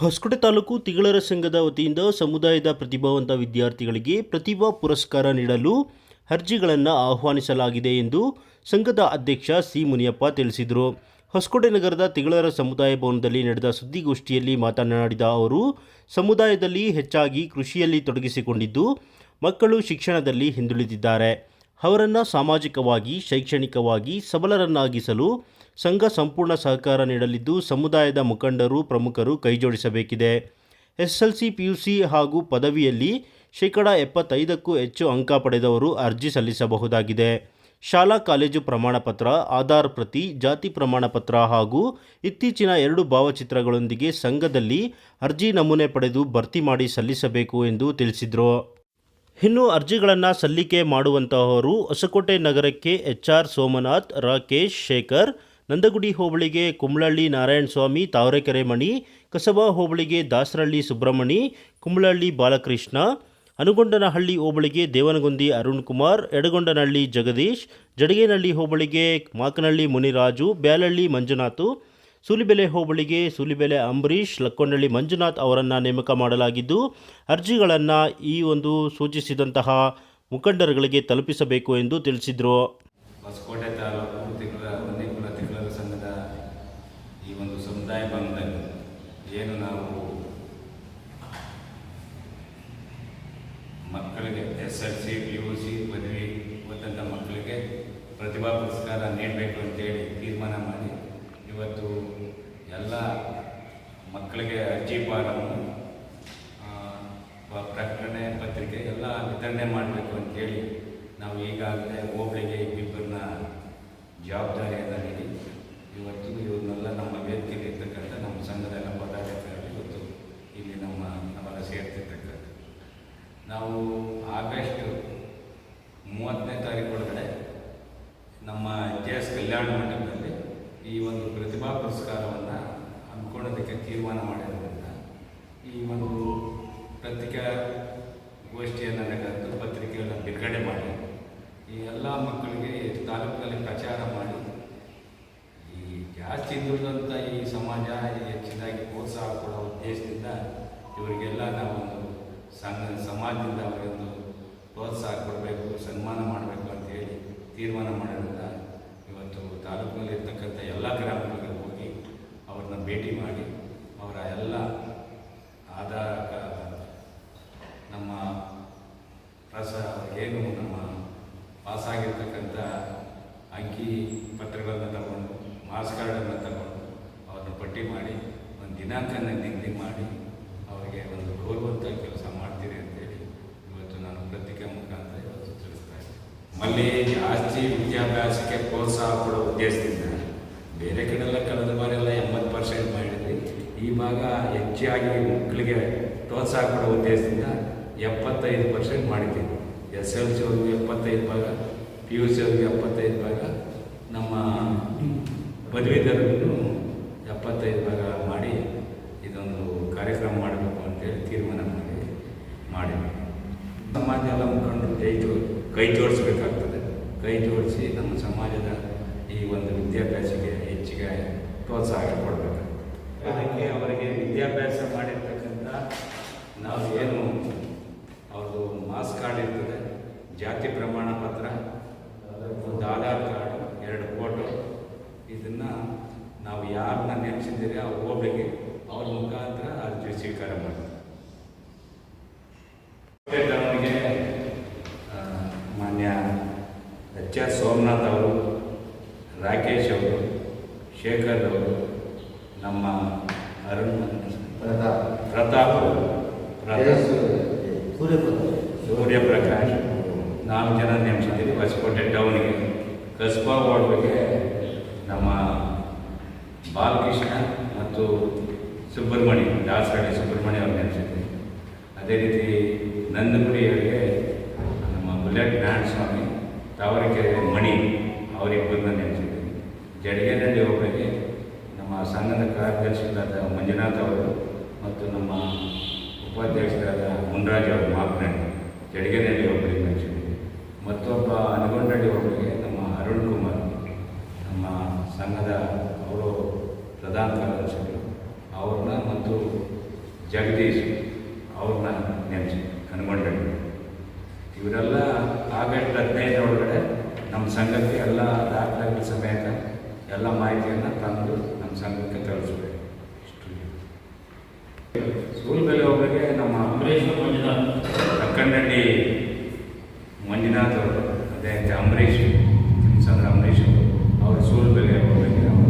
ಹೊಸಕೋಟೆ ತಾಲೂಕು ತಿಗಳರ ಸಂಘದ ವತಿಯಿಂದ ಸಮುದಾಯದ ಪ್ರತಿಭಾವಂತ ವಿದ್ಯಾರ್ಥಿಗಳಿಗೆ ಪ್ರತಿಭಾ ಪುರಸ್ಕಾರ ನೀಡಲು ಅರ್ಜಿಗಳನ್ನು ಆಹ್ವಾನಿಸಲಾಗಿದೆ ಎಂದು ಸಂಘದ ಅಧ್ಯಕ್ಷ ಸಿ ಮುನಿಯಪ್ಪ ತಿಳಿಸಿದರು. ಹೊಸಕೋಟೆ ನಗರದ ತಿಗಳರ ಸಮುದಾಯ ಭವನದಲ್ಲಿ ನಡೆದ ಸುದ್ದಿಗೋಷ್ಠಿಯಲ್ಲಿ ಮಾತನಾಡಿದ ಅವರು, ಸಮುದಾಯದಲ್ಲಿ ಹೆಚ್ಚಾಗಿ ಕೃಷಿಯಲ್ಲಿ ತೊಡಗಿಸಿಕೊಂಡಿದ್ದು, ಮಕ್ಕಳು ಶಿಕ್ಷಣದಲ್ಲಿ ಹಿಂದುಳಿದಿದ್ದಾರೆ. ಅವರನ್ನು ಸಾಮಾಜಿಕವಾಗಿ, ಶೈಕ್ಷಣಿಕವಾಗಿ ಸಬಲರನ್ನಾಗಿಸಲು ಸಂಘ ಸಂಪೂರ್ಣ ಸಹಕಾರ ನೀಡಲಿದ್ದು ಸಮುದಾಯದ ಮುಖಂಡರು, ಪ್ರಮುಖರು ಕೈಜೋಡಿಸಬೇಕಿದೆ. ಎಸ್ಎಲ್ಸಿ, ಪಿಯುಸಿ ಹಾಗೂ ಪದವಿಯಲ್ಲಿ ಶೇಕಡ ಎಪ್ಪತ್ತೈದಕ್ಕೂ ಹೆಚ್ಚು ಅಂಕ ಪಡೆದವರು ಅರ್ಜಿ ಸಲ್ಲಿಸಬಹುದಾಗಿದೆ. ಶಾಲಾ ಕಾಲೇಜು ಪ್ರಮಾಣಪತ್ರ, ಆಧಾರ್ ಪ್ರತಿ, ಜಾತಿ ಪ್ರಮಾಣಪತ್ರ ಹಾಗೂ ಇತ್ತೀಚಿನ ಎರಡು ಭಾವಚಿತ್ರಗಳೊಂದಿಗೆ ಸಂಘದಲ್ಲಿ ಅರ್ಜಿ ನಮೂನೆ ಪಡೆದು ಭರ್ತಿ ಮಾಡಿ ಸಲ್ಲಿಸಬೇಕು ಎಂದು ತಿಳಿಸಿದರು. ಇನ್ನು ಅರ್ಜಿಗಳನ್ನು ಸಲ್ಲಿಕೆ ಮಾಡುವಂತಹವರು ಹೊಸಕೋಟೆ ನಗರಕ್ಕೆ ಎಚ್ ಆರ್ ಸೋಮನಾಥ್, ರಾಕೇಶ್ ಶೇಖರ್ ನಂದಗುಡಿ ಹೋಬಳಿಗೆ ಕುಂಬ್ಳಳ್ಳಿ ನಾರಾಯಣಸ್ವಾಮಿ ತಾವರೆಕೆರೆ ಮಣಿ, ಕಸಬಾ ಹೋಬಳಿಗೆ ದಾಸರಳ್ಳಿ ಸುಬ್ರಹ್ಮಣಿ ಕುಂಬ್ಳಳ್ಳಿ ಬಾಲಕೃಷ್ಣ ಅನುಗೊಂಡನಹಳ್ಳಿ ಹೋಬಳಿಗೆ ದೇವನಗುಂದಿ ಅರುಣ್ ಕುಮಾರ್ ಎಡಗೊಂಡನಹಳ್ಳಿ ಜಗದೀಶ್, ಜಡಗೇನಹಳ್ಳಿ ಹೋಬಳಿಗೆ ಮಾಕನಹಳ್ಳಿ ಮುನಿರಾಜು, ಬ್ಯಾಲಹಳ್ಳಿ ಮಂಜುನಾಥು, ಸೂಲಿಬೆಲೆ ಹೋಬಳಿಗೆ ಸೂಲಿಬೆಲೆ ಅಂಬರೀಷ್ ಲಕ್ಕೊಂಡಳ್ಳಿ ಮಂಜುನಾಥ್ ಅವರನ್ನು ನೇಮಕ ಮಾಡಲಾಗಿದ್ದು, ಅರ್ಜಿಗಳನ್ನು ಈ ಒಂದು ಸೂಚಿಸಿದಂತಹ ಮುಖಂಡರುಗಳಿಗೆ ತಲುಪಿಸಬೇಕು ಎಂದು ತಿಳಿಸಿದರು ಹೊಸಕೋಟೆ ತಾಲೂಕು ತಿಂಗಳ ಒಂದಿಕುಲ ತಿಂಗಳ ಸಂಘದ ಈ ಒಂದು ಸಮುದಾಯ ಭವನದಲ್ಲಿ ಏನು ನಾವು ಮಕ್ಕಳಿಗೆ S C P U C ಪದವಿ ಓದಂಥ ಮಕ್ಕಳಿಗೆ ಪ್ರತಿಭಾ ಪುರಸ್ಕಾರ ನೀಡಬೇಕು ಅಂತೇಳಿ ತೀರ್ಮಾನ ಮಾಡಿ ಇವತ್ತು ಎಲ್ಲ ಮಕ್ಕಳಿಗೆ ಅರ್ಜಿ ಪಾಠವನ್ನು ಪ್ರಕಟಣೆ ಪತ್ರಿಕೆ ಎಲ್ಲ ವಿತರಣೆ ಮಾಡಬೇಕು ಅಂತೇಳಿ ನಾವು ಈಗಾಗಲೇ ಹೋಬಳಿಗೆ ಇಬ್ಬರನ್ನ ಜವಾಬ್ದಾರಿಯನ್ನು ನೀಡಿ ಇವತ್ತು ಇವನ್ನೆಲ್ಲ ನಮ್ಮ ವೇದಿಕೆಯಲ್ಲಿ ಇರ್ತಕ್ಕಂಥ ನಮ್ಮ ಸಂಘದ ಎಲ್ಲ ಪದಾಧಿಕಾರಿಗಳು ಇವತ್ತು ಇಲ್ಲಿ ನಮ್ಮ ನಮ್ಮೆಲ್ಲ ಸೇರ್ತಿರ್ತಕ್ಕಂಥ ನಾವು ಆಗಸ್ಟ್ ಮೂವತ್ತನೇ ತಾರೀಕು ಒಳಗಡೆ ನಮ್ಮ ಎಸ್ ಕಲ್ಯಾಣ ಮಂಟಪದಲ್ಲಿ ಈ ಒಂದು ಪ್ರತಿಭಾ ಪುರಸ್ಕಾರವನ್ನು ಹಮ್ಮಿಕೊಳ್ಳೋದಕ್ಕೆ ತೀರ್ಮಾನ ಮಾಡಿರೋದ್ರಿಂದ ಈ ಒಂದು ಪತ್ರಿಕಾ ಗೋಷ್ಠಿಯನ್ನು ನಡೆದು ಪತ್ರಿಕೆಯನ್ನು ಬಿಡುಗಡೆ ಮಾಡಿ ಈ ಎಲ್ಲ ಮಕ್ಕಳಿಗೆ ತಾಲೂಕಿನಲ್ಲಿ ಪ್ರಚಾರ ಮಾಡಿ ಈ ಜಾಸ್ತಿ ದುಡಿದಂಥ ಈ ಸಮಾಜ ಹೆಚ್ಚಿನಾಗಿ ಪ್ರೋತ್ಸಾಹ ಕೊಡೋ ಉದ್ದೇಶದಿಂದ ಇವರಿಗೆಲ್ಲ ನಾವೊಂದು ಸಂಘ ಸಮಾಜದಿಂದ ಅವರಿಗೊಂದು ಪ್ರೋತ್ಸಾಹ ಕೊಡಬೇಕು, ಸನ್ಮಾನ ಮಾಡಬೇಕು ಅಂತ ಹೇಳಿ ತೀರ್ಮಾನ ಮಾಡೋದ್ರಿಂದ ಇವತ್ತು ತಾಲೂಕಿನಲ್ಲಿರ್ತಕ್ಕಂಥ ಎಲ್ಲ ಗ್ರಾಮಗಳಿಗೆ ಹೋಗಿ ಅವ್ರನ್ನ ಭೇಟಿ ಮಾಡಿ ಅವರ ಎಲ್ಲ ಆಧಾರ ನಮ್ಮ ಪ್ರಸ ಏನು ನಮ್ಮ ಪಾಸಾಗಿರ್ತಕ್ಕಂಥ ಅಂಕಿ ಪತ್ರಗಳನ್ನು ತಗೊಂಡು, ಮಾರ್ಕ್ಸ್ ಕಾರ್ಡನ್ನು ತಗೊಂಡು ಅವ್ರನ್ನ ಪಟ್ಟಿ ಮಾಡಿ, ಒಂದು ದಿನಾಂಕನ ನಿಗದಿ ಮಾಡಿ ಅವರಿಗೆ ಒಂದು ಗೌರವಂತ ಕೆಲಸ ಮಾಡ್ತೀರಿ ಅಂತೇಳಿ ಇವತ್ತು ನಾನು ಪತ್ರಿಕೆ ಮುಖಾಂತರ ಇವತ್ತು ತಿಳಿಸ್ತಾ ಇದ್ದೀನಿ ನಮ್ಮಲ್ಲಿ ಜಾಸ್ತಿ ವಿದ್ಯಾಭ್ಯಾಸಕ್ಕೆ ಪ್ರೋತ್ಸಾಹ ಕೊಡೋ ಉದ್ದೇಶದಿಂದ ಬೇರೆ ಕಡೆಲ್ಲ ಕಳೆದ ಬಾರಿ ಎಲ್ಲ ಎಂಬತ್ತು ಪರ್ಸೆಂಟ್ ಮಾಡಿದ್ವಿ. ಈ ಭಾಗ ಹೆಚ್ಚಾಗಿ ಮಕ್ಕಳಿಗೆ ಪ್ರೋತ್ಸಾಹ ಕೊಡೋ ಉದ್ದೇಶದಿಂದ ಎಪ್ಪತ್ತೈದು ಪರ್ಸೆಂಟ್ ಮಾಡಿದ್ದೀವಿ. ಎಸ್ ಎಲ್ ಸಿ ಅವ್ರಿಗೆ ಎಪ್ಪತ್ತೈದು ಭಾಗ ಪಿ ಯು ಸಿ ಅವ್ರಿಗೆ ಎಪ್ಪತ್ತೈದು ಭಾಗ, ನಮ್ಮ ಪದವೀಧರರಿಗೂ ಎಪ್ಪತ್ತೈದು ಭಾಗ ಮಾಡಿ ಇದೊಂದು ಕಾರ್ಯಕ್ರಮ ಮಾಡಬೇಕು ಅಂತೇಳಿ ತೀರ್ಮಾನ ಮಾಡಿ ಮಾಡಿದ್ವಿ ಸಮಾಜ ಎಲ್ಲ ಮುಖಂಡರು ಕೈ ಜೋ ಕೈ ಜೋಡಿಸ್ಬೇಕಾಗ್ತದೆ. ಕೈ ಜೋಡಿಸಿ ನಮ್ಮ ಸಮಾಜದ ಈ ಒಂದು ವಿದ್ಯಾಭ್ಯಾಸಕ್ಕೆ ಹೆಚ್ಚಿಗೆ ಪ್ರೋತ್ಸಾಹ ಕೊಡಬೇಕು ಅದಕ್ಕೆ ಅವರಿಗೆ ವಿದ್ಯಾಭ್ಯಾಸ ಮಾಡಿರ್ತಕ್ಕಂಥ ನಾವು ಏನು ಅವ್ರದ್ದು ಮಾಸ್ ಕಾರ್ಡ್ ಇರ್ತದೆ. ಜಾತಿ ಪ್ರಮಾಣ ಪತ್ರ ಒಂದು ಆಧಾರ್ ಕಾರ್ಡ್ ಎರಡು ಫೋಟೋ ಇದನ್ನು ನಾವು ಯಾರನ್ನ ನೆನೆಸಿದ್ದೀರಿ ಅವ್ರು ಹೋಗ್ಬೇಕು ಅವ್ರ ಮುಖಾಂತರ ಅರ್ಜಿ ಸ್ವೀಕಾರ ಮಾಡ್ತಾರೆ ಅವರಿಗೆ ಮಾನ್ಯ ಎಚ್ ಎಸ್ ಸೋಮನಾಥ್ ಅವರು ರಾಕೇಶ್ ಅವರು ಶೇಖರ್ ಅವರು ನಮ್ಮ ಅರುಣ್ ಪ್ರತಾಪ್. ಪ್ರತಾಪ್ ಅವರು ಪ್ರತಾಪ್ ಸೂರ್ಯಪ್ರಕಾಶ್. ನಾಲ್ಕು ಜನ ನೇಮಿಸಿದ್ದೀವಿ. ಹೊಸಕೋಟೆ ಟೌನಿಗೆ. ಕಸ್ಬಾ ವಾರ್ಡ್ಗೆ ನಮ್ಮ ಬಾಲಕೃಷ್ಣ ಮತ್ತು ಸುಬ್ರಹ್ಮಣ್ಯ ದಾಸರಳ್ಳಿ ಸುಬ್ರಹ್ಮಣ್ಯ ಅವ್ರು ನೇಮಿಸಿದ್ದೀವಿ. ಅದೇ ರೀತಿ ನಂದಗುಡಿಯವರಿಗೆ ನಮ್ಮ ಬುಲೆಟ್ ಸ್ವಾಮಿ ತಾವರೆಕೆರೆ ಮಣಿ ಅವರಿಬ್ಬರನ್ನ ನೆನೆಸಿದ್ದೀನಿ ಜಡಗೇನಹಳ್ಳಿ ಒಬ್ಬರಿಗೆ ನಮ್ಮ ಸಂಘದ ಕಾರ್ಯದರ್ಶಿಗಳಾದ ಮಂಜುನಾಥ್ ಅವರು ಮತ್ತು ನಮ್ಮ ಉಪಾಧ್ಯಕ್ಷರಾದ ಮುನ್ರಾಜ್ ಅವರು ಮಾತನಾಡಿ ಜಡಗೇನಹಳ್ಳಿ ಒಬ್ಬರಿಗೆ ನೆನೆಸಿದ್ದೀನಿ ಮತ್ತೊಬ್ಬ ಅನಗೊಂಡಹಳ್ಳಿ ಒಬ್ಬರಿಗೆ ನಮ್ಮ ಅರುಣ್ ಕುಮಾರ್, ನಮ್ಮ ಸಂಘದ ಅವರು ಪ್ರಧಾನ ಕಾರ್ಯದರ್ಶಿಗಳು ಅವ್ರನ್ನ ಮತ್ತು ಜಗದೀಶ್ ಸಂಘಕ್ಕೆ ಎಲ್ಲ ದಾಖಲೆಗಳ ಸಮೇತ ಎಲ್ಲ ಮಾಹಿತಿಯನ್ನು ತಂದು ನಮ್ಮ ಸಂಘಕ್ಕೆ ತರಿಸಬೇಕು. ಸ್ಕೂಲ್ ಬೆಲೆ ಒಬ್ಬರಿಗೆ ನಮ್ಮ ಅಂಬರೀಷ್ ಅಕ್ಕಂಡಿ ಮಂಜುನಾಥ್ ಅವರು, ಅದೇ ಅಂಬರೀಷ್ ಅಂಬರೀಷ್ ಅವರು ಅವರು ಸೂಲ್ ಬೆಲೆ ನಾವು